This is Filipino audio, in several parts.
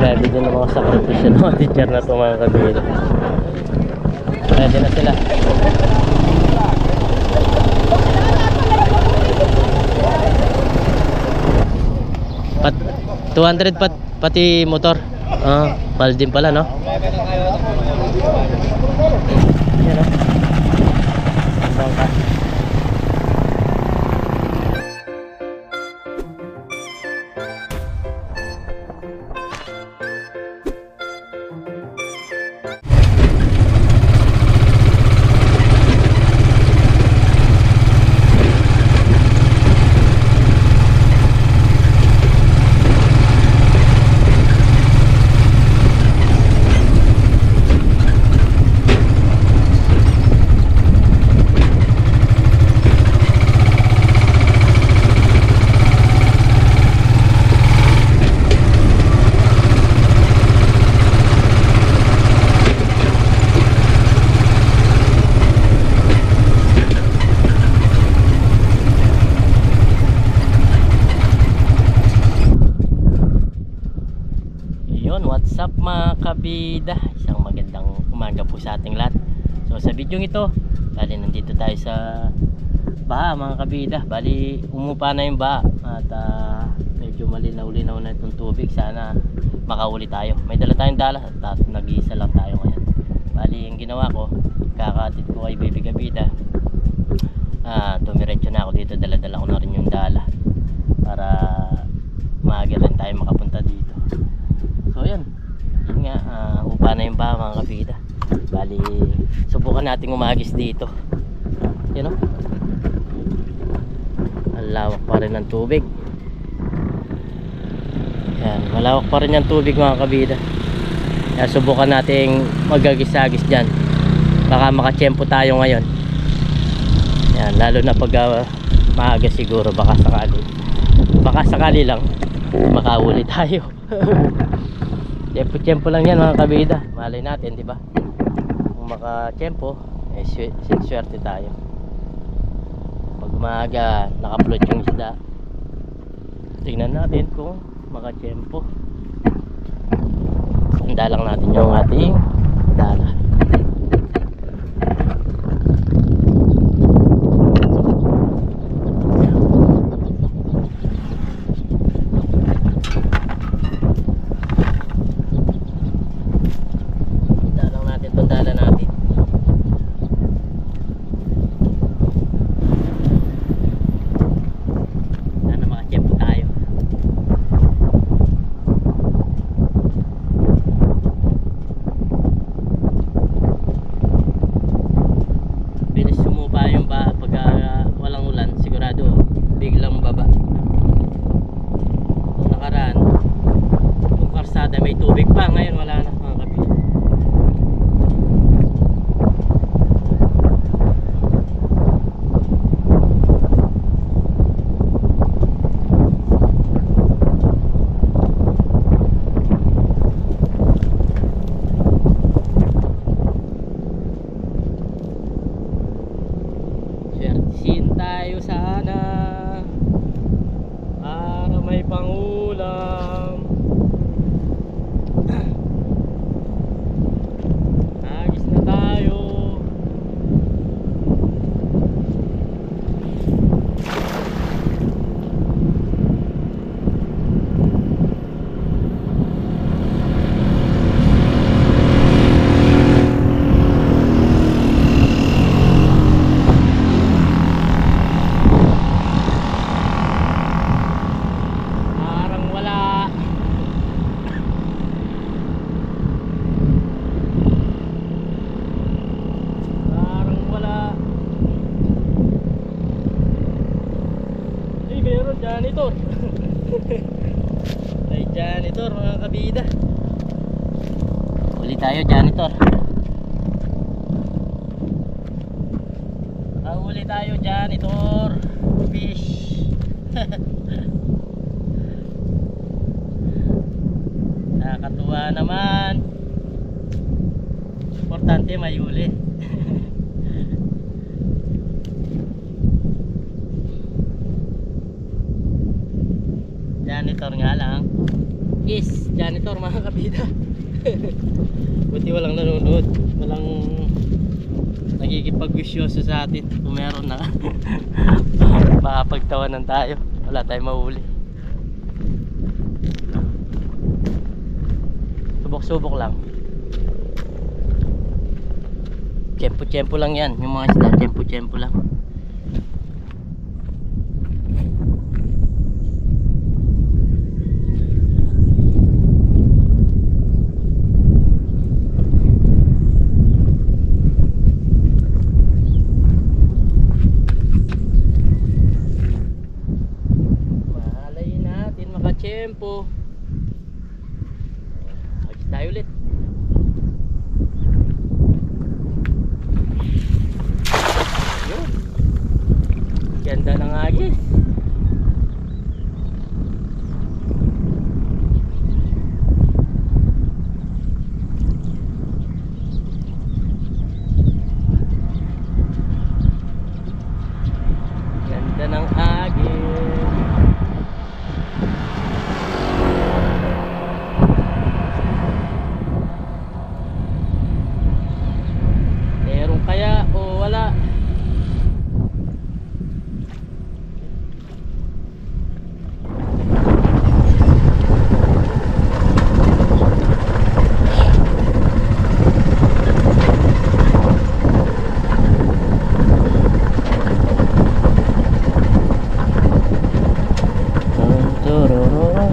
Grabe din ang mga sakripisyo ng mga teacher na ito mga kabila. Ready na sila. Pat 200 pat pati motor. Ah, pal din pala no. Yan oh. Video ito, bali nandito tayo sa baha mga kabida. Bali umupa na yung baha at ah, medyo malinaw-linaw na itong tubig. Sana makahuli tayo. May dala tayong dala at nag-iisa lang tayo ngayon. Bali yung ginawa ko, kakatid ko kay baby kabida. Ah, dumiretso na ako dito. Dala-dala ko na rin yung dala para maaga rin tayo makapunta dito. So yun. Yun nga, ah, upa na yung baha mga kabida. Bali, subukan nating umagis dito. Yun o. Ang pa rin ng tubig. Yan, malawak pa rin yung tubig mga kabida. Kaya subukan nating magagis-agis dyan. Baka makachempo tayo ngayon. Yan, lalo na pag ah, maaga siguro, baka sakali. Baka sakali lang, makahuli tayo. Tiyempo-tiyempo lang yan mga kabida. Malay natin, di ba? Kung maka-tiyempo, eh, swe- swerte tayo. Pag umaga, naka-float yung isda. Tingnan natin kung maka-tiyempo. Handa lang natin yung ating dala. Handa lang natin itong dala natin. Sana makachempo tayo. Bilis sumupa yung ba pagka walang ulan, sigurado biglang baba. Nung nakaraan, karsada may tubig pa, ngayon wala na mga kapit. Swertisin tayo sana para may pangulam. Agis na tayo. Parang wala. Parang wala. Ay, meron janitor. Ay, janitor mga kabida. Uli tayo janitor. Nakahuli tayo janitor. Fish. Nakakatuwa naman. Importante may huli. Janitor nga lang. Agis, janitor mga kabida. Buti walang nanonood. Walang nagkikipag-wisyoso sa atin. Kung meron na. Makapagtawanan tayo. Wala tayong mahuli. Subok-subok lang. Tiyempo-tiyempo lang yan. Yung mga isda, tiyempo-tiyempo lang. Makachempo. Agis tayo ulit. Ganda ng agis. Ganda ng agis. Meron kaya o wala? Tururururun.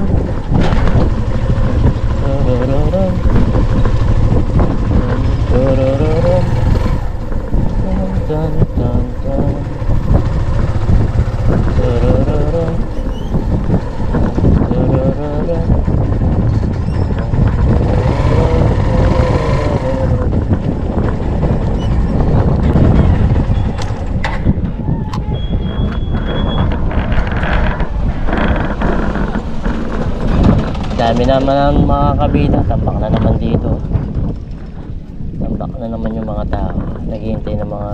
Tururururun. Tururururun. Dun, dun, dun. Tururururun. Tururururun. Dami naman ang mga kabida, tambak na naman dito. Tambak na naman yung mga tao. Naghihintay ng mga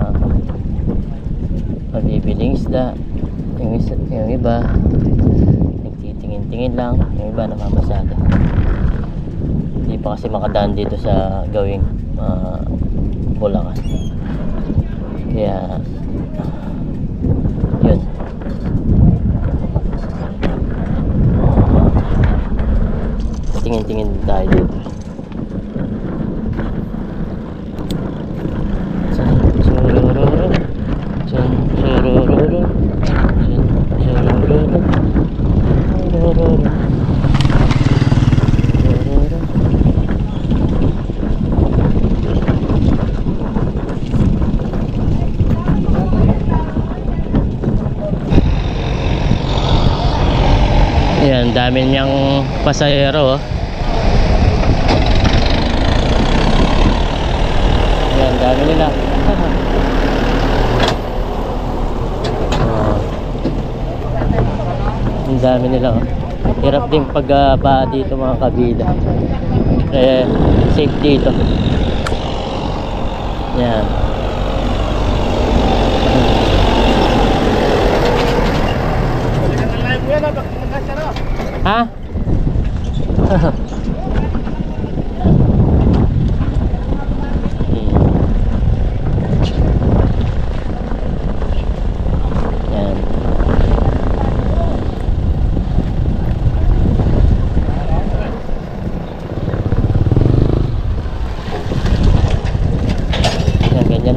mabibiling isda. Yung, isa, yung iba, nagtitingin-tingin lang. Yung iba namamasada. Hindi pa kasi makadaan dito sa gawing uh, Bulacan. Kaya, yun. Tingin-tingin tayo. Dami niyang pasahero. oh. Yan, dami nila. Oh. Ang dami nila. Oh. Hirap din pagbaba dito mga kabida. Eh, safe dito. Yan. Ha?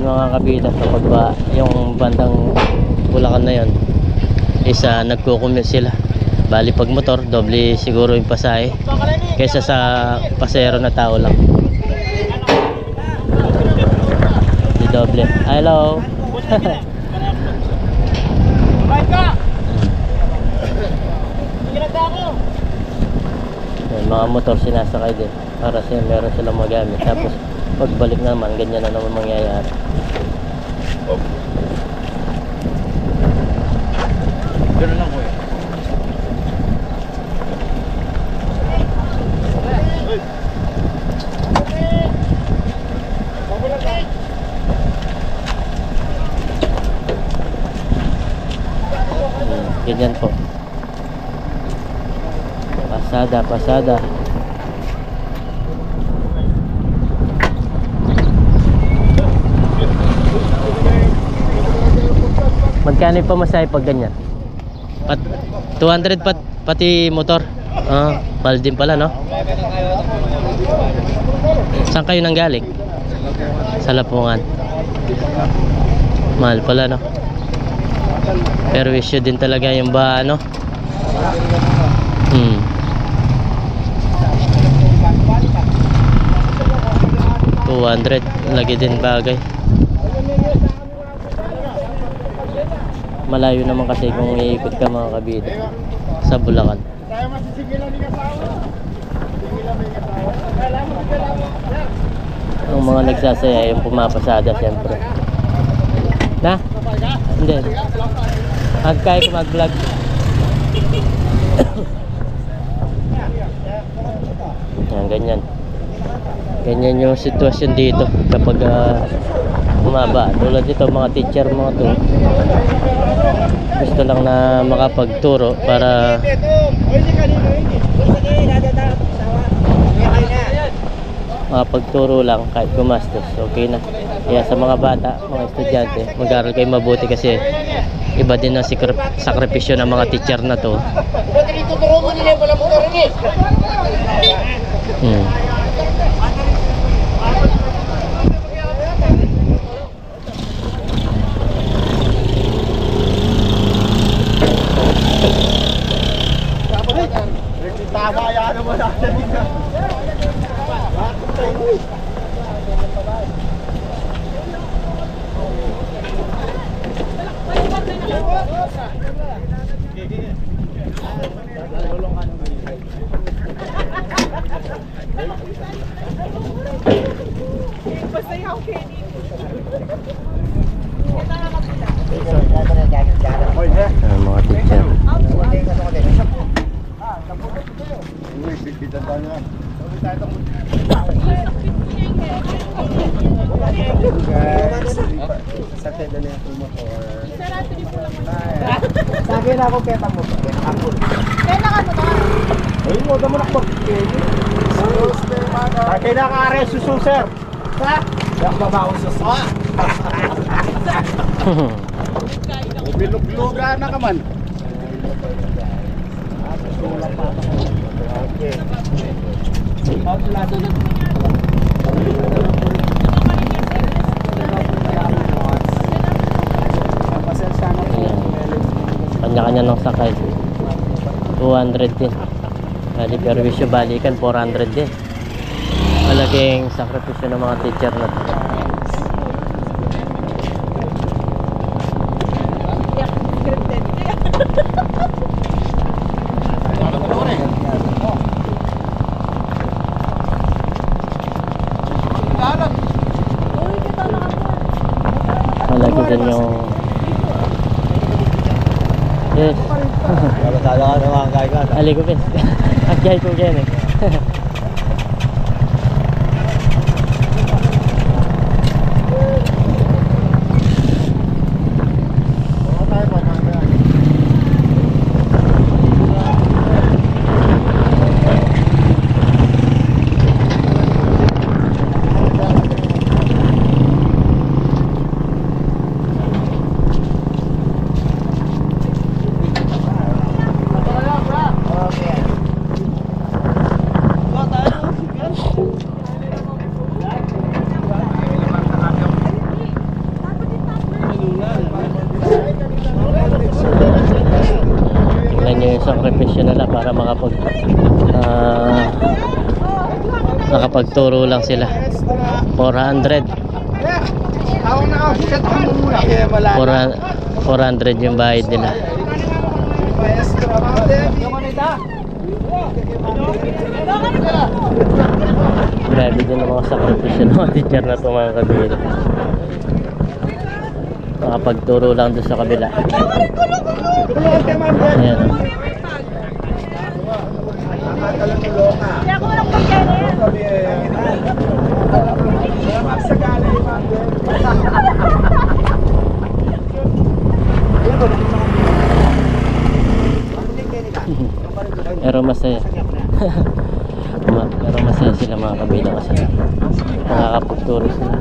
Mga kabida kapag ba yung bandang Bulacan na yon isa nagkukumit sila bali pag motor doble siguro yung pasahe kaysa sa pasero na tao lang. Di doble. Hello. Yan, mga motor sinasakay din. Para siya meron silang magamit. Tapos pagbalik naman ganyan na naman mangyayari. Ganun lang ko eh. Hmm, ganyan po. Pasada, pasada. Magkano yung pamasahe pag ganyan? Pat 200 pat pati motor. Ah, mahal din pala, no? Saan kayo nanggaling? Sa Lapungan. Mahal pala, no? Pero issue din talaga yung ba, ano? Hmm. Two hundred, lagi din bagay. Malayo naman kasi kung iikot ka mga kabida sa Bulacan. Ang mga nagsasaya yung pumapasada siyempre. Na? Hindi. Magkaya ko mag-vlog. Yan, ganyan. Ganyan yung sitwasyon dito kapag ah, bumaba. Tulad dito mga teacher mga to. Gusto lang na makapagturo para makapagturo lang kahit gumastos. Okay na. Kaya sa mga bata, mga estudyante, mag-aral kayo mabuti kasi iba din ang sakripisyo ng mga teacher na to. Hmm. Tama yan mo natin. Ayan, mga teacher. Akin ako petang mo. Ako. Ay, mo damo nak pagkini. Sa akin na ka are susu sir. Ha? Yak babaw susu. Bilog-biloga na ka man. Okay. Pasensya na po. Ayan. Kanya-kanya ng sakay. 200 din. Bali, perwisyo balikan, 400 din. Malaking sakripisyo ng mga teacher na to. Malaki din yung... Yes. Kalasada ka naman kaya ka. Ali ko pin. At kaya ko kaya eh. Tingnan nyo yung sakripisyo nila para makapag ah, nakapagturo lang sila 400 Ako na ako, sikat ko muna. Kaya wala. 400 400 yung bayad nila grabe din ang mga sakripisyo ng teacher na ito mga kabila makapagturo lang doon sa kabila ayan walang pagkano yan. pero masaya sila mga kabila kasi nakakapagturo sila.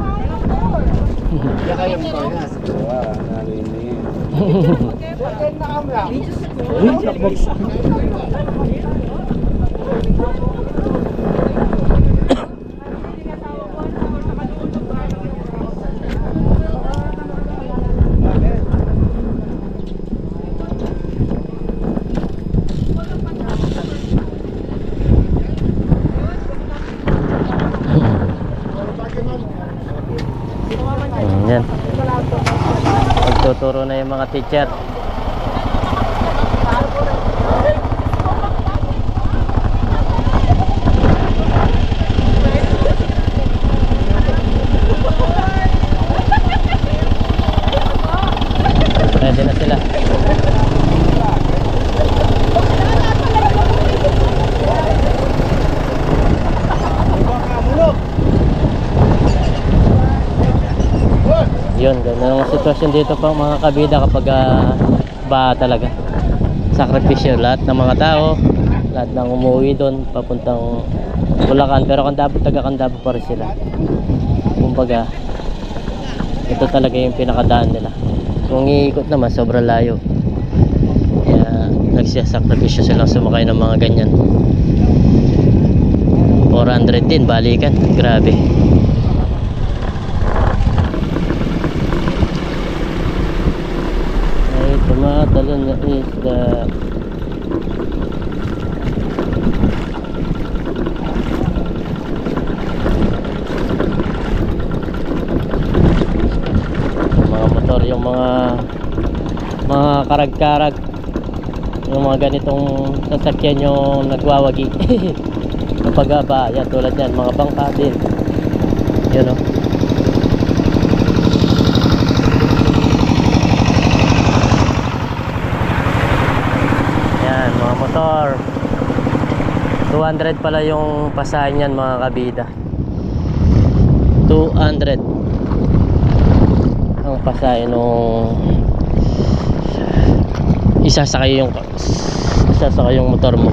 Ayan, yan. Magtuturo na yung mga teacher. Ready na sila. Yun, ganun ang sitwasyon dito po mga kabida kapag uh, ba talaga. Sakripisyo lahat ng mga tao, lahat ng umuwi doon papuntang Bulacan pero Kandabo taga Kandabo pa rin sila. Kumbaga ito talaga yung pinakadaan nila. Kung iikot naman sobrang layo. Kaya nagsasakripisyo silang sumakay ng mga ganyan. 400 din balikan. Grabe. ay Yung mga motor yung mga mga karag-karag. Yung mga ganitong sasakyan yung nagwawagi. Kapag ba yan tulad yan mga bangka din. Yun o Yan, mga motor. 200 pala yung pasahin niyan mga kabida. 200 ang pasahin nung isasakay yung isasakay yung motor mo.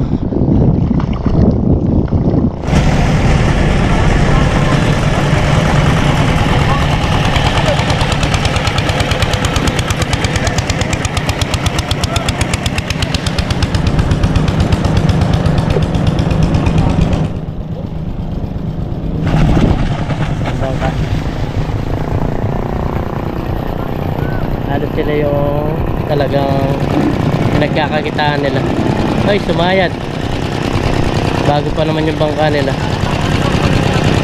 Ang bangka. Halos sila yung talagang nagkakakitaan nila. Ay, sumayad. Bago pa naman yung bangka nila.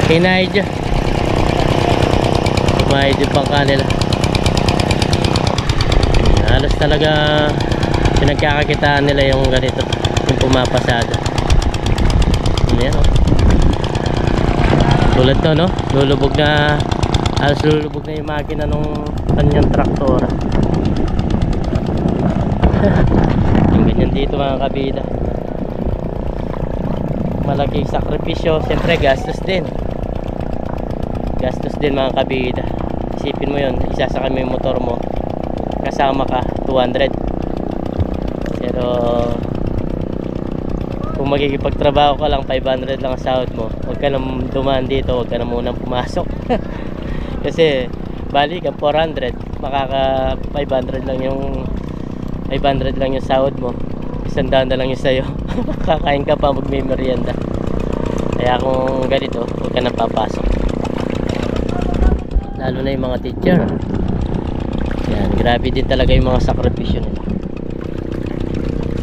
Kinay dyan. Sumayad yung bangka nila. Halos talaga pinagkakakitaan nila yung ganito. Yung pumapasada. Ayan o. Tulad to no, lulubog na halos lulubog na yung makina nung kanyang traktora. yung ganyan dito mga kabida. Malaking sakripisyo, siyempre gastos din. Gastos din mga kabida. Isipin mo yun, isasakay mo yung motor mo, kasama ka, 200. Pero kung magkikipagtrabaho ka lang 500 lang ang sahod mo huwag ka nang dumaan dito huwag ka na munang pumasok kasi balik ang 400 makaka 500 lang yung 500 lang yung sahod mo. Isang daan na lang yung sayo. Kakain ka pa magmay merienda. Kaya kung ganito huwag ka nang papasok. Lalo na yung mga teacher. Yan grabe din talaga yung mga sakripisyo nila.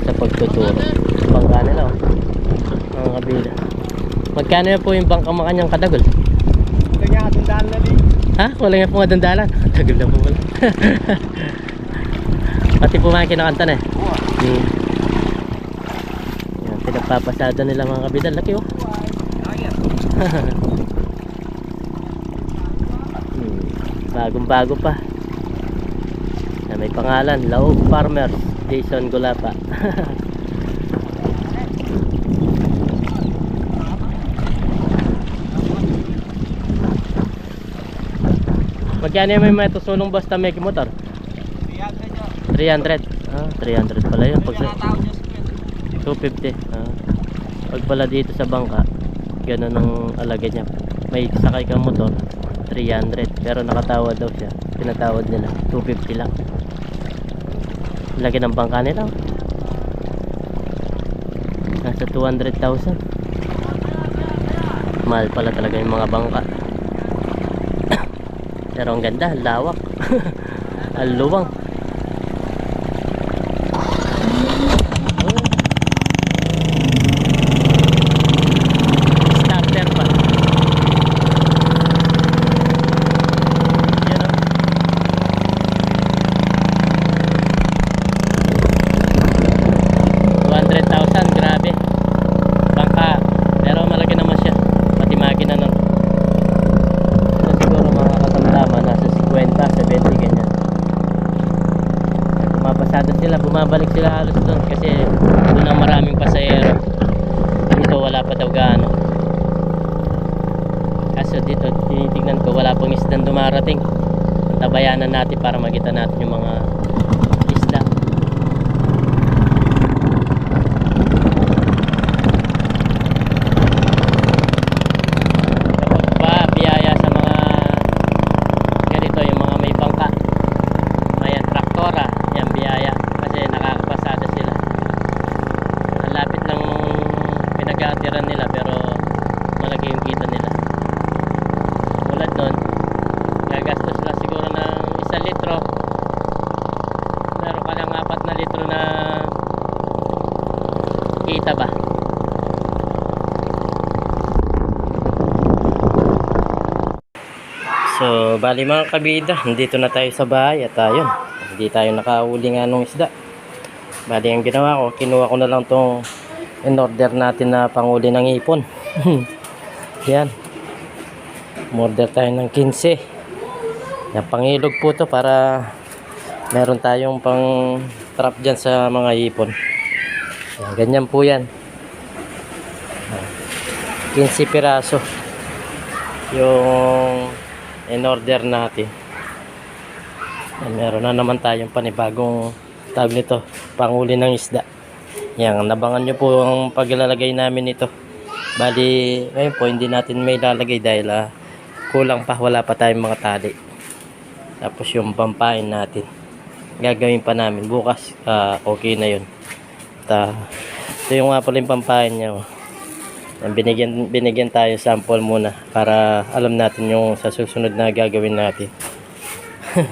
Sa pagtuturo. Bangka nila oh. mga kabila. Magkano yan po yung bangka makanyang kadagol? Kanya tundaan na din. Ha? Wala nga po nga dandalan. Tagal na po wala. Pati po mga kinakanta na eh. Hmm. yan pinagpapasada nila mga kabila laki oh. Hmm. bagong bago pa. Na may pangalan. Laog Farmer Jason Gulapa Magkano may may tusulong basta may motor? 300. Ah, 300 pala yun. Pag sa 250. Ah. Pag pala dito sa bangka, Ganun ang alaga niya. May sakay kang motor, 300. Pero nakatawad daw siya. Pinatawad nila, 250 lang. Laki ng bangka nila. Nasa 200,000. Mahal pala talaga yung mga bangka. Pero ang ganda, lawak. ang luwang. Starter pa. Yan o. $200,000, grabe. Bangka. Pero malaki naman siya. Pati makina nun. Ito siguro mga katamtama, nasa 50, 70, ganyan. Pumapasada sila, bumabalik sila halos doon kasi doon ang maraming pasahero. Dito wala pa daw gaano. Kaso dito, tinitignan ko, wala pang isdang dumarating. Tabayanan natin para makita natin yung mga isda. kapag pa biyaya sa mga ganito yung mga may bangka may traktora yan biyaya kasi nakakapasada sila ang lapit lang nung pinag-aatiran nila pero malaki yung kita nila tulad nun gagastos lang siguro ng isang litro meron ka lang apat na litro na kita ba So, bali mga kabida, nandito na tayo sa bahay at ayun, hindi tayo nakahuli nga nung isda. Bali ang ginawa ko, kinuha ko na lang tong in order natin na panguli ng ipon. Yan. Order tayo ng 15. Yan, pangilog po to para meron tayong pang trap dyan sa mga ipon. Yan, ganyan po yan. 15 piraso. Yung in order natin. Ayan, meron na naman tayong panibagong tawag nito panguli ng isda. Yan nabangan nyo po ang paglalagay namin ito bali ngayon po hindi natin may lalagay dahil ah, kulang pa wala pa tayong mga tali. Tapos yung pampain natin gagawin pa namin bukas ah, okay na yun. At, ah, ito yung nga pala yung pampain niya oh. Yan, binigyan, binigyan tayo sample muna para alam natin yung sa susunod na gagawin natin.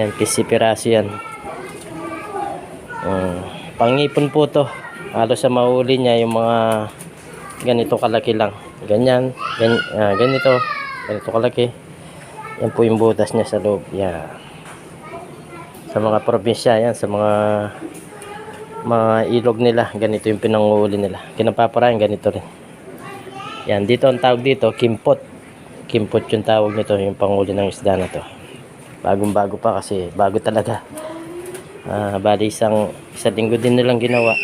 yan, PC piraso yan. Um, pangipon po to. Halos sa mahuli niya yung mga ganito kalaki lang. Ganyan, gan, ah, ganito, ganito kalaki. Yan po yung butas niya sa loob. Yan. Sa mga probinsya, yan, sa mga mga ilog nila, ganito yung pinanguhuli nila. Kinapaparayan, ganito rin. Yan, dito ang tawag dito, kimpot. Kimpot yung tawag nito, yung panguli ng isda na to. Bagong bago pa kasi, bago talaga. Ah, bali isang, isang linggo din nilang ginawa.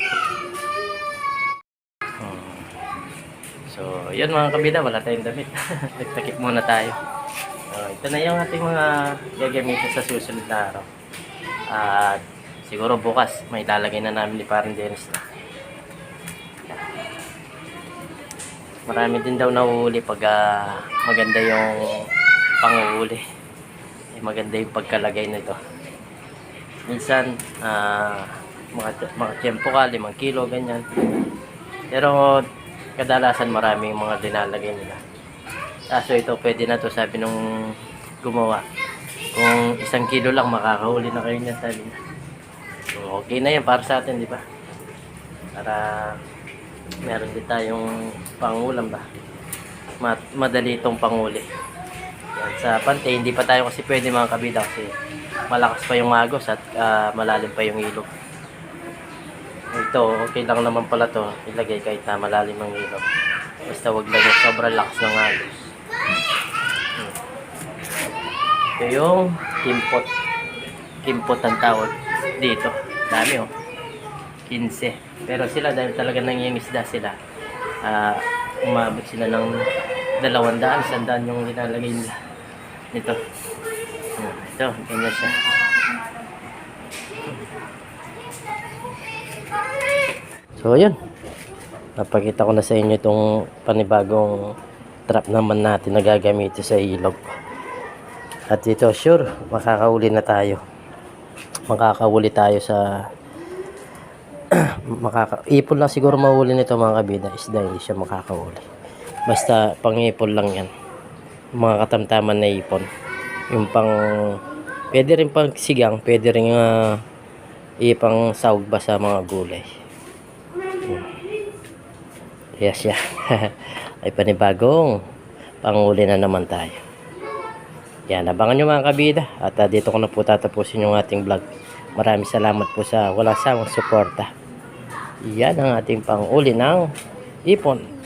So, yun mga kabida, wala tayong damit. Nagtakip muna tayo. So, ito na yung ating mga gagamitin sa susunod na araw. At siguro bukas may lalagay na namin ni Parang Dennis na. Marami din daw nahuhuli pag ah, maganda yung panguhuli. Eh, maganda yung pagkalagay nito. Minsan, ah, mga, mga tiyempo ka, limang kilo, ganyan. Pero kadalasan marami yung mga dinalagay nila. Kaso ito pwede na to sabi nung gumawa. Kung isang kilo lang makakahuli na kayo niyan sabi niya. So, okay na yan para sa atin, di ba? Para meron din tayong pangulam ba? Ma- madali itong panguli. Yan, sa pante, hindi pa tayo kasi pwede mga kabida kasi malakas pa yung agos at ah, malalim pa yung ilog. Ito, okay lang naman pala to ilagay kahit na malalim ang ilog. Basta wag lang yung sobrang lakas ng agos. Hmm. Ito yung kimpot. Kimpot ang tawag dito. Dami oh. 15. Pero sila dahil talaga nangingisda sila, ah umabot sila ng 200, 100 yung nilalagay nila. Nito. Ah, ito, ganyan siya. So, ayun. napakita ko na sa inyo itong panibagong trap naman natin na gagamit sa ilog. At ito, sure, makakauli na tayo. Makakauli tayo sa makaka ipon lang siguro mahuli nito mga kabida isda hindi siya makakauli basta pang-ipon lang yan. Mga katamtaman na ipon. Yung pang pwede rin pang sigang pwede rin uh, ipang sahog ba sa mga gulay. Yes yeah. Ay panibagong panguli na naman tayo yan abangan nyo mga kabida. At ah, dito ko na po tatapusin yung ating vlog. Maraming salamat po sa walang sawang suporta. Yan ang ating panguli ng ipon